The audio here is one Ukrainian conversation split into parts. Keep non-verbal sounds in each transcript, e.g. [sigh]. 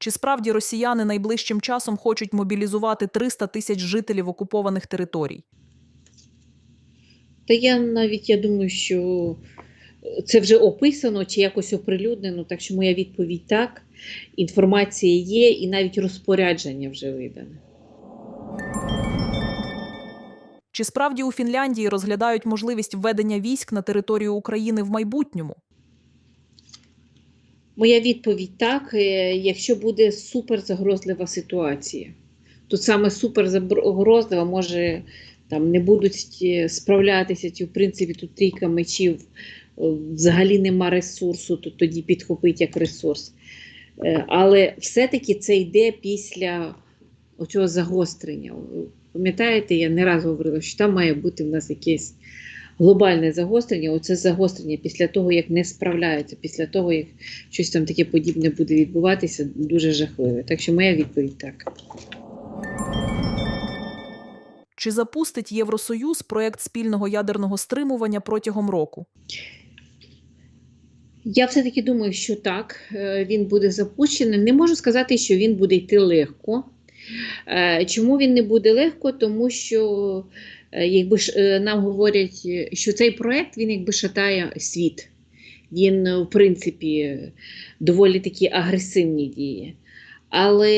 Чи справді росіяни найближчим часом хочуть мобілізувати 300 тисяч жителів окупованих територій? Та я навіть я думаю, що це вже описано чи якось оприлюднено, так що моя відповідь так. Інформація є, і навіть розпорядження вже видане. Чи справді у Фінляндії розглядають можливість введення військ на територію України в майбутньому? Моя відповідь так, е, якщо буде суперзагрозлива ситуація. Тут саме суперзагрозлива може там не будуть е, справлятися, чи в принципі тут трійка мечів е, взагалі нема ресурсу, то тоді підхопить як ресурс. Але все-таки це йде після оцього загострення. Пам'ятаєте, я не раз говорила, що там має бути в нас якесь глобальне загострення. Оце загострення після того, як не справляються, після того, як щось там таке подібне буде відбуватися, дуже жахливе. Так що моя відповідь так. Чи запустить Євросоюз проект спільного ядерного стримування протягом року? Я все-таки думаю, що так, е, він буде запущений. Не можу сказати, що він буде йти легко. Е, Чому він не буде легко? Тому що якби ж е, нам говорять, е, що цей проект він якби шатає світ. Він, е, в принципі, доволі такі агресивні дії. Але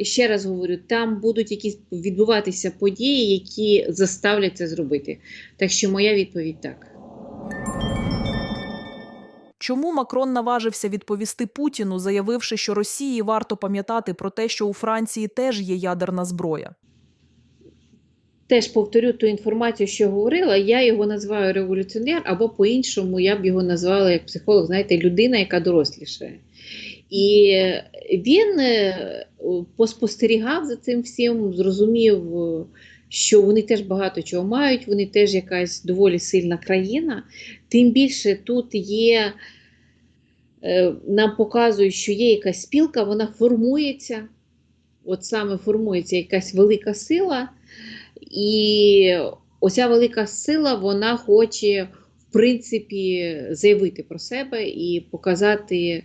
е, ще раз говорю, там будуть якісь відбуватися події, які заставлять це зробити. Так що моя відповідь так. Чому Макрон наважився відповісти Путіну, заявивши, що Росії варто пам'ятати про те, що у Франції теж є ядерна зброя? Теж повторю ту інформацію, що говорила. Я його називаю революціонер, або по-іншому я б його назвала як психолог, знаєте, людина, яка дорослішає. І він е, поспостерігав за цим всім, зрозумів, що вони теж багато чого мають, вони теж якась доволі сильна країна. Тим більше тут є, е, нам показують, що є якась спілка, вона формується, от саме формується якась велика сила. І оця велика сила, вона хоче, в принципі, заявити про себе і показати,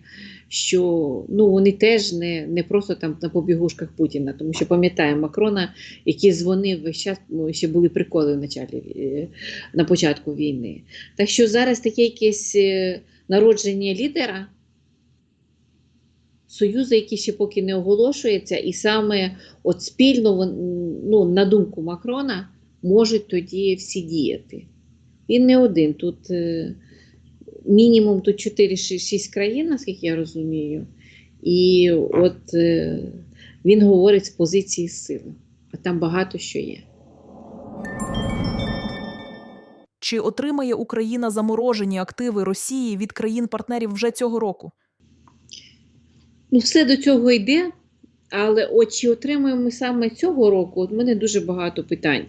що ну, вони теж не, не просто там на побігушках Путіна, тому що пам'ятаємо Макрона, який дзвонив весь час, ну, ще були приколи в началі, е, на початку війни. Так що зараз таке якесь е, народження лідера. Союзу, який ще поки не оголошується, і саме от спільно, ну, на думку Макрона, можуть тоді всі діяти. Він не один. Тут е, мінімум тут 4-6 країн, наскільки я розумію. І от е, він говорить з позиції сили, а там багато що є. Чи отримає Україна заморожені активи Росії від країн-партнерів вже цього року? Ну, все до цього йде, але от чи отримаємо саме цього року? От мене дуже багато питань.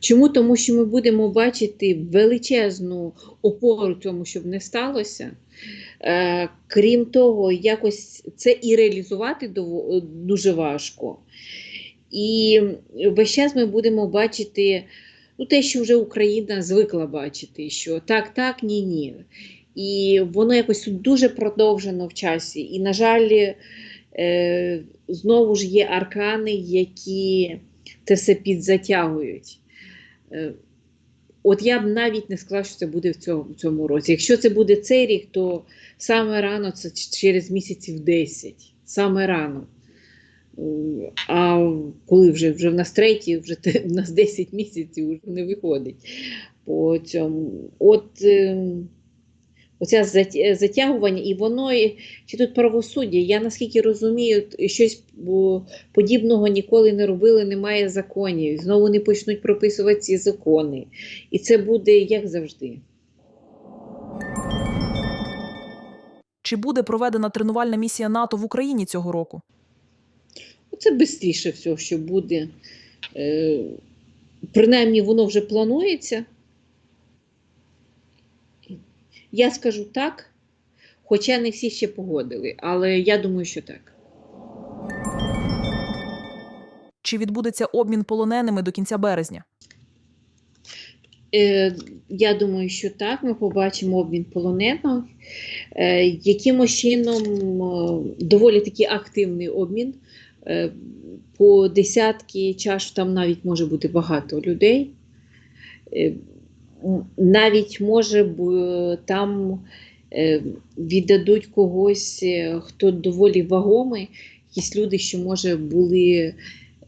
Чому? Тому що ми будемо бачити величезну опору цьому, щоб не сталося. Е, крім того, якось це і реалізувати дуже важко. І весь час ми будемо бачити ну, те, що вже Україна звикла бачити, що так, так, ні, ні. І воно якось дуже продовжено в часі. І, на жаль, е, знову ж є аркани, які це все підзатягують. Е, от я б навіть не сказала, що це буде в цьому, році. Якщо це буде цей рік, то саме рано це через місяців 10. Саме рано. А коли вже, вже в нас третій, вже в нас 10 місяців вже не виходить по цьому. От ем, зат- затягування, і воно чи тут правосуддя. Я наскільки розумію, щось подібного ніколи не робили, немає законів. Знову вони почнуть прописувати ці закони. І це буде як завжди. Чи буде проведена тренувальна місія НАТО в Україні цього року? Це швидше всього, що буде. Е, принаймні, воно вже планується. Я скажу так, хоча не всі ще погодили, але я думаю, що так. Чи відбудеться обмін полоненими до кінця березня? Е, Я думаю, що так, ми побачимо обмін полонених. Е, Якимось чином е, доволі такий активний обмін. По десятки чаш там навіть може бути багато людей. Е, Навіть може б- там е, віддадуть когось, е, хто доволі вагомий, якісь люди, що може були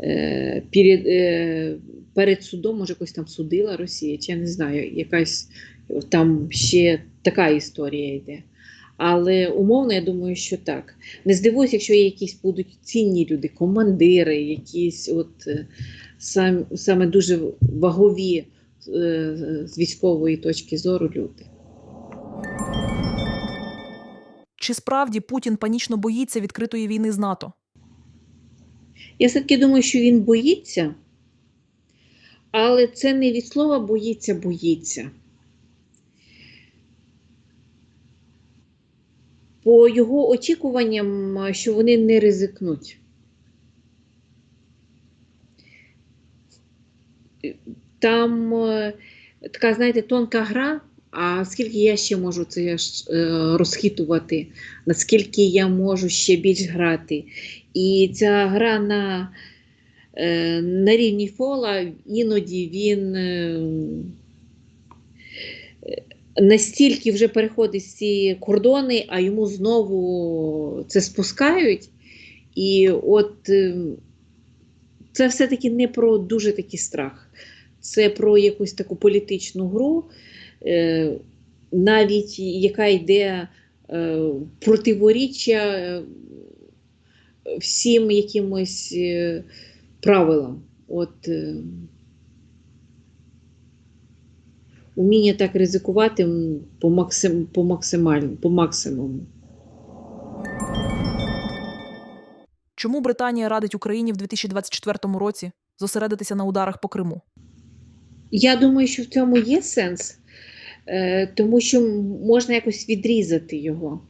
е, перед, е, перед судом, може якось там судила Росія, чи я не знаю, якась там ще така історія йде. Але умовно, я думаю, що так. Не здивуюся, якщо є якісь будуть цінні люди, командири, якісь от е, сам, саме дуже вагові е, з військової точки зору люди. Чи справді Путін панічно боїться відкритої війни з НАТО? Я все-таки думаю, що він боїться, але це не від слова боїться, боїться. По його очікуванням, що вони не ризикнуть. Там е, така, знаєте, тонка гра. А скільки я ще можу це е, розхитувати, наскільки я можу ще більш грати. І ця гра на, е, на рівні фола іноді він настільки вже переходить ці кордони, а йому знову це спускають. І от це все-таки не про дуже такий страх, це про якусь таку політичну гру, е, навіть яка йде е, противоріччя е, всім якимось правилам. От, уміння так ризикувати по, максим, по, максималь, по максимуму. Чому Британія радить Україні в 2024 році зосередитися на ударах по Криму? Я думаю, що в цьому є сенс, е, тому що можна якось відрізати його.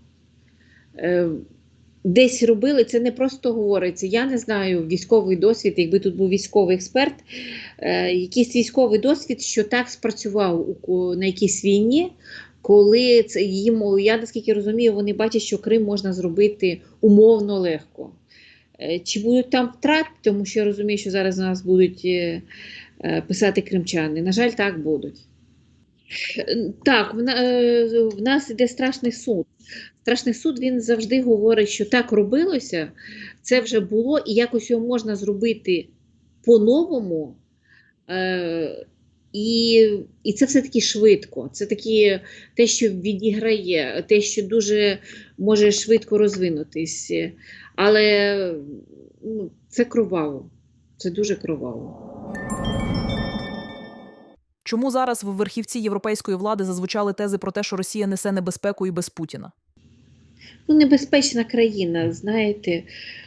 Е, Десь робили, це не просто говориться. Я не знаю військовий досвід, якби тут був військовий експерт, е, якийсь військовий досвід, що так спрацював на якійсь війні, коли це їм, я наскільки розумію, вони бачать, що Крим можна зробити умовно легко. Е, Чи будуть там втрати, тому що я розумію, що зараз у нас будуть е, е, писати кримчани. На жаль, так будуть. Так, в нас іде страшний суд. Страшний суд він завжди говорить, що так робилося, це вже було, і якось його можна зробити по-новому. І, і це все-таки швидко. Це такі, те, що відіграє, те, що дуже може швидко розвинутись. Але ну, це кроваво. Це дуже кроваво. Чому зараз в верхівці європейської влади зазвучали тези про те, що Росія несе небезпеку і без Путіна? Ну, небезпечна країна, знаєте.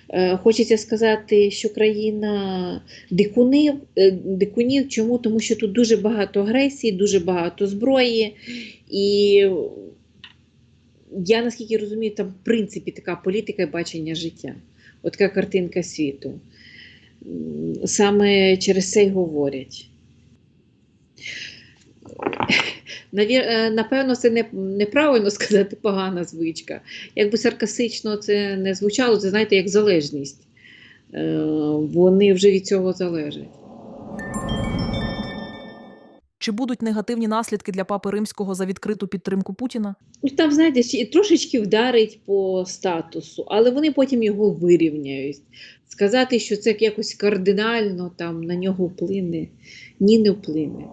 Е, Хочеться сказати, що країна дикунів, е, дикунів. Чому? Тому що тут дуже багато агресії, дуже багато зброї. І я наскільки розумію, там в принципі така політика і бачення життя. От така картинка світу. Саме через це й говорять. Е, Напевно, це не, неправильно [laughs] сказати погана звичка. Якби саркастично це не звучало, це знаєте, як залежність. Е, Вони вже від цього залежать. Чи будуть негативні наслідки для папи римського за відкриту підтримку Путіна? Ну, Там, знаєте, трошечки вдарить по статусу, але вони потім його вирівняють. Сказати, що це якось кардинально там на нього вплине, ні, не вплине.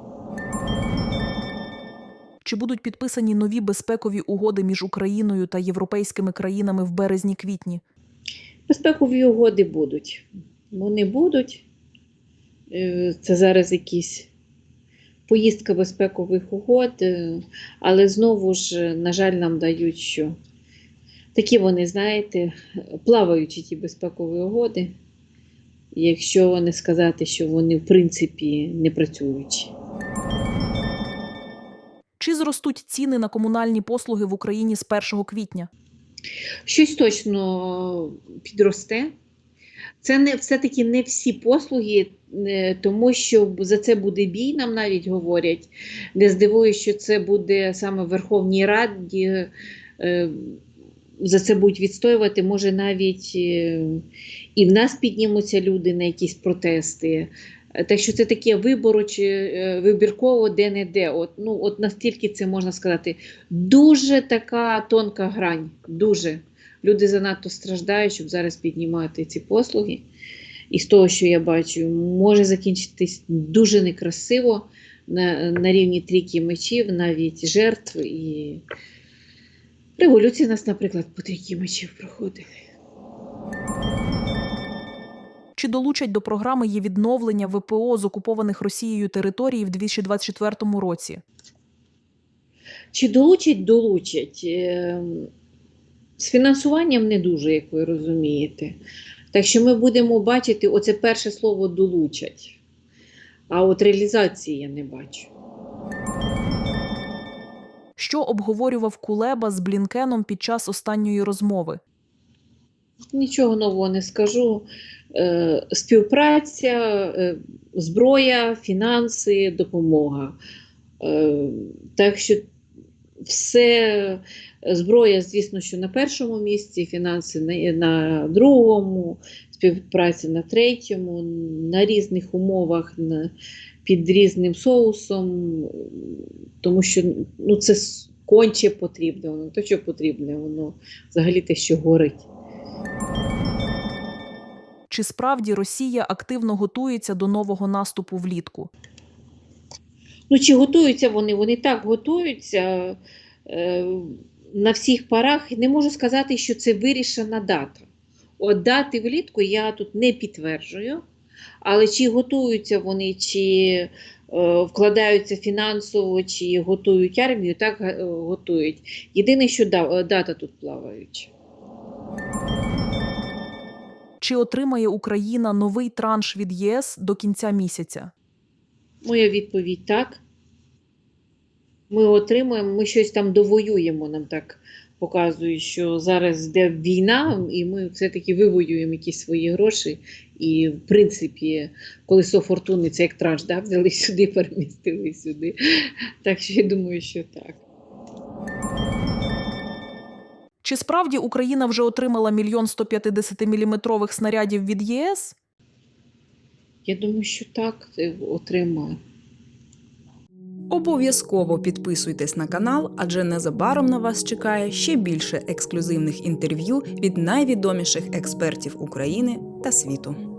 Чи будуть підписані нові безпекові угоди між Україною та європейськими країнами в березні-квітні? Безпекові угоди будуть. Вони будуть. Е, Це зараз якісь поїздка безпекових угод, е, але знову ж, е, на жаль, нам дають, що такі вони, знаєте, плаваючі ті безпекові угоди, якщо не сказати, що вони в принципі не працюючі. Чи зростуть ціни на комунальні послуги в Україні з 1 квітня? Щось точно підросте. Це не все-таки не всі послуги е, тому що за це буде бій, нам навіть говорять. Не здивуюсь, що це буде саме в Верховній Раді. е, За це будуть відстоювати, може навіть е, і в нас піднімуться люди на якісь протести. Так що це таке вибороче, вибірково де-не-де. От, ну, от настільки це можна сказати. Дуже така тонка грань. Дуже. Люди занадто страждають, щоб зараз піднімати ці послуги. І з того, що я бачу, може закінчитись дуже некрасиво на, на рівні трійки мечів, навіть жертв. І революція нас, наприклад, по трійки мечів проходить. Чи долучать до програми є відновлення ВПО з окупованих Росією територій в 2024 році? Чи долучать, долучать. Е, З фінансуванням не дуже, як ви розумієте. Так що ми будемо бачити оце перше слово долучать. А от реалізації я не бачу. Що обговорював Кулеба з Блінкеном під час останньої розмови? Нічого нового не скажу. Е, співпраця, е, зброя, фінанси, допомога. Е, так що все зброя, звісно, що на першому місці, фінанси на, другому, співпраця на третьому, на різних умовах, під різним соусом, тому що ну, це конче потрібне, воно то, що потрібне, воно взагалі те, що горить. Чи справді Росія активно готується до нового наступу влітку? Ну, чи готуються вони? Вони так готуються е, на всіх парах. Не можу сказати, що це вирішена дата. От дати влітку я тут не підтверджую, але чи готуються вони, чи е, вкладаються фінансово, чи готують армію, так е, готують. Єдине, що дата тут плаваюча. Чи отримає Україна новий транш від ЄС до кінця місяця? Моя відповідь так. Ми отримуємо, ми щось там довоюємо, нам так показують, що зараз йде війна, і ми все-таки вивоюємо якісь свої гроші. І, в принципі, колесо фортуни це як транш, да? взяли сюди, перемістили сюди. Так що я думаю, що так. Чи справді Україна вже отримала мільйон 150 міліметрових снарядів від ЄС? Я думаю, що так отримала. Обов'язково підписуйтесь на канал, адже незабаром на вас чекає ще більше ексклюзивних інтерв'ю від найвідоміших експертів України та світу.